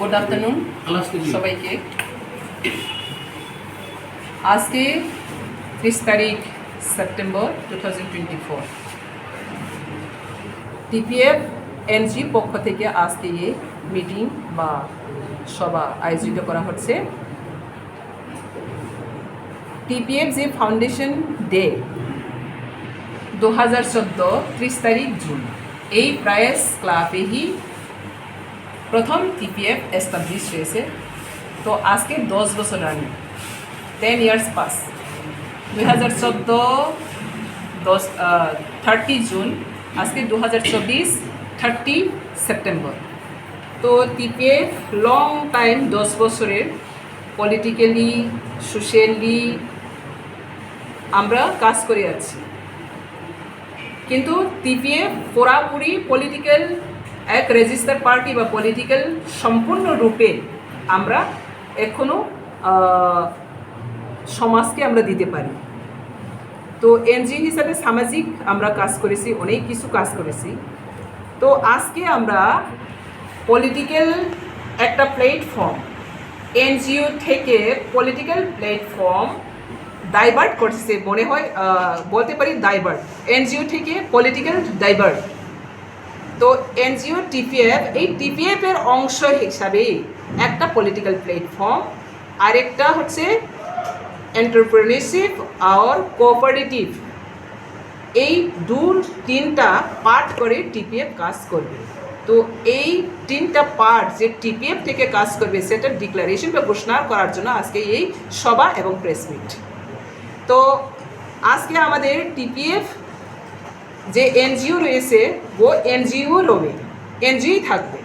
Good afternoon সবাইকে। আজকে ত্রিশ তারিখ September two thousand twenty four TPF NGO পক্ষ থেকে আজকে এই মিটিং বা সভা আয়োজিত করা হচ্ছে। টিপিএফ যে ফাউন্ডেশন ডে দু হাজার চোদ্দ ত্রিশ তারিখ জুন এই প্রায়েস ক্লাবেই প্রথম টিপিএফ এস্টাবলিশ হয়েছে। তো আজকে দশ বছর রানিং টেন ইয়ার্স পাস দুই হাজার চোদ্দ, দশ থার্টি জুন আজকে দু হাজার চব্বিশ থার্টি সেপ্টেম্বর তো টিপিএফ লং টাইম দশ বছরের। পলিটিক্যালি সোশ্যালি আমরা কাজ করে আছি। কিন্তু টিপিএফ, পুরাপুরি পলিটিক্যাল এক রেজিস্টার পার্টি বা পলিটিক্যাল সম্পূর্ণরূপে আমরা এখনও সমাজকে আমরা দিতে পারি। তো এনজিও হিসাবে সামাজিক আমরা কাজ করেছি, অনেক কিছু কাজ করেছি। তো আজকে আমরা পলিটিক্যাল একটা প্ল্যাটফর্ম এনজিও থেকে পলিটিক্যাল প্ল্যাটফর্ম ডাইভার্ট করছে, মনে হয় বলতে পারি ডাইভার্ট এনজিও থেকে পলিটিক্যাল ডাইভার্ট তো এনজিও, টিপিএফ, এই টিপিএফ এর অংশ হিসাবে একটা পলিটিক্যাল প্ল্যাটফর্ম আরেকটা হচ্ছে এন্টারপ্রেনারশিপ আর কোঅপারেটিভ এই দু তিনটা পার্ট করে টিপিএফ কাজ করবে। তো এই তিনটা পার্ট যে টিপিএফ থেকে কাজ করবে, সেটার ডিক্লারেশন বা ঘোষণা করার জন্য আজকে এই সভা এবং প্রেস মিট তো আজকে আমাদের টিপিএফ যে এনজিও রয়েছে, ও এনজিও রবে এনজিওই থাকবে।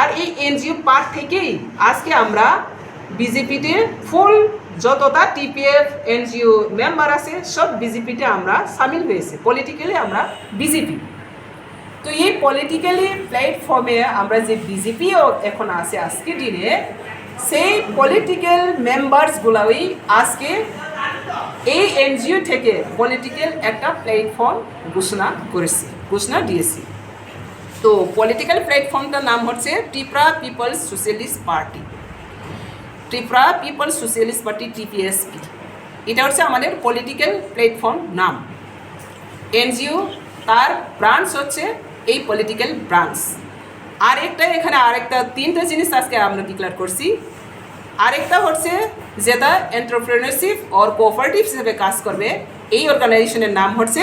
আর এই এনজিও পার্ট থেকেই আজকে আমরা বিজেপিতে ফুল যতটা টিপিএফ, এনজিও মেম্বার আছে, সব বিজেপিতে আমরা সামিল হয়েছে। পলিটিক্যালি আমরা বিজেপি। তো এই পলিটিক্যালি প্ল্যাটফর্মে আমরা যে বিজেপিও এখন আছে আজকে দিনে, সেই পলিটিক্যাল মেম্বার্সগুলোই আজকে এই এনজিও থেকে পলিটিক্যাল একটা প্ল্যাটফর্ম ঘোষণা করেছি, ঘোষণা দিয়েছি। তো পলিটিক্যাল প্ল্যাটফর্মটার নাম হচ্ছে Tripura peoples socialist party Tripura peoples socialist party TPSP এটা হচ্ছে আমাদের পলিটিক্যাল প্ল্যাটফর্ম নাম। এনজিও তার ব্রাঞ্চ হচ্ছে এই পলিটিক্যাল ব্রাঞ্চ আর একটা এখানে আরেকটা তিনটা জিনিস আজকে আমরা ডিক্লেয়ার করছি। আরেকটা হচ্ছে যেটা এন্টারপ্রেনারশিপ ওর কোঅপারেটিভ হিসেবে কাজ করবে, এই অর্গানাইজেশনের নাম হচ্ছে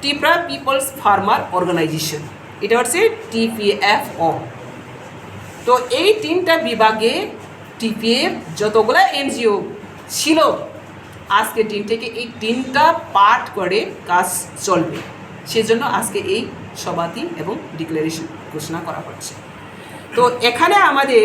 ত্রিপুরা পিপলস ফার্মার অর্গানাইজেশন এটা হচ্ছে টিপিএফও। তো এই তিনটা বিভাগে টিপিএফ যতগুলো এনজিও ছিল, আজকে দিন থেকে এই তিনটা পার্ট করে কাজ চলবে। সেজন্য আজকে এই সভাটি এবং ডিক্লারেশন ঘোষণা করা হচ্ছে। তো এখানে আমাদের